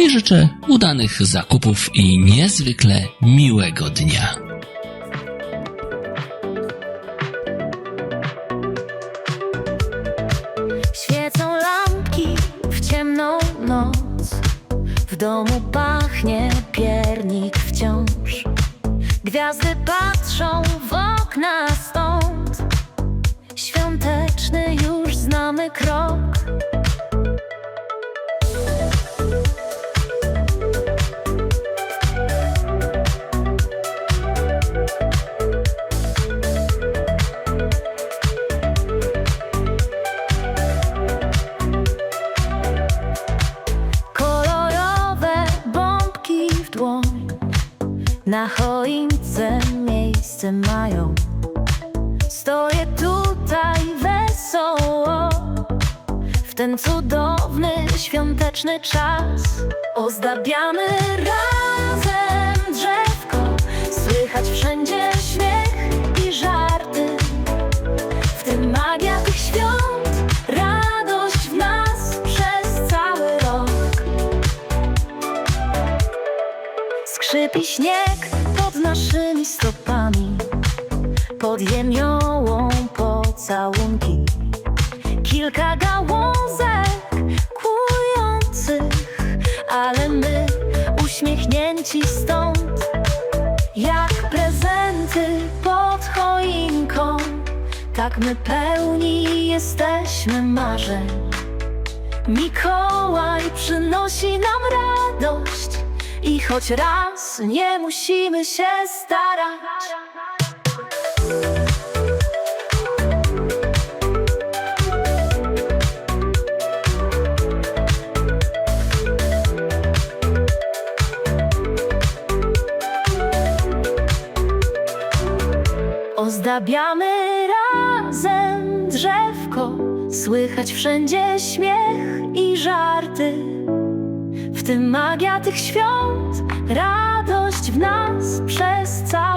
i życzę udanych zakupów i niezwykle miłego dnia. Świecą lampki w ciemną noc. W domu pachnie piernik wciąż. Gwiazdy patrzą w okna stąd. Świąteczny już Na choince miejsce mają. Stoję tutaj wesoło. W ten cudowny świąteczny czas. Ozdabiamy razem drzewko. Słychać wszędzie Skrzypi śnieg pod naszymi stopami. Pod jemiołą pocałunki Kilka gałązek kłujących Ale my uśmiechnięci stąd Jak prezenty pod choinką. Tak my pełni jesteśmy marzeń. Mikołaj przynosi nam radość i choć raz nie musimy się starać. Ozdabiamy razem drzewko, słychać wszędzie śmiech i żarty. W tym magia tych świąt, radość w nas przez cały.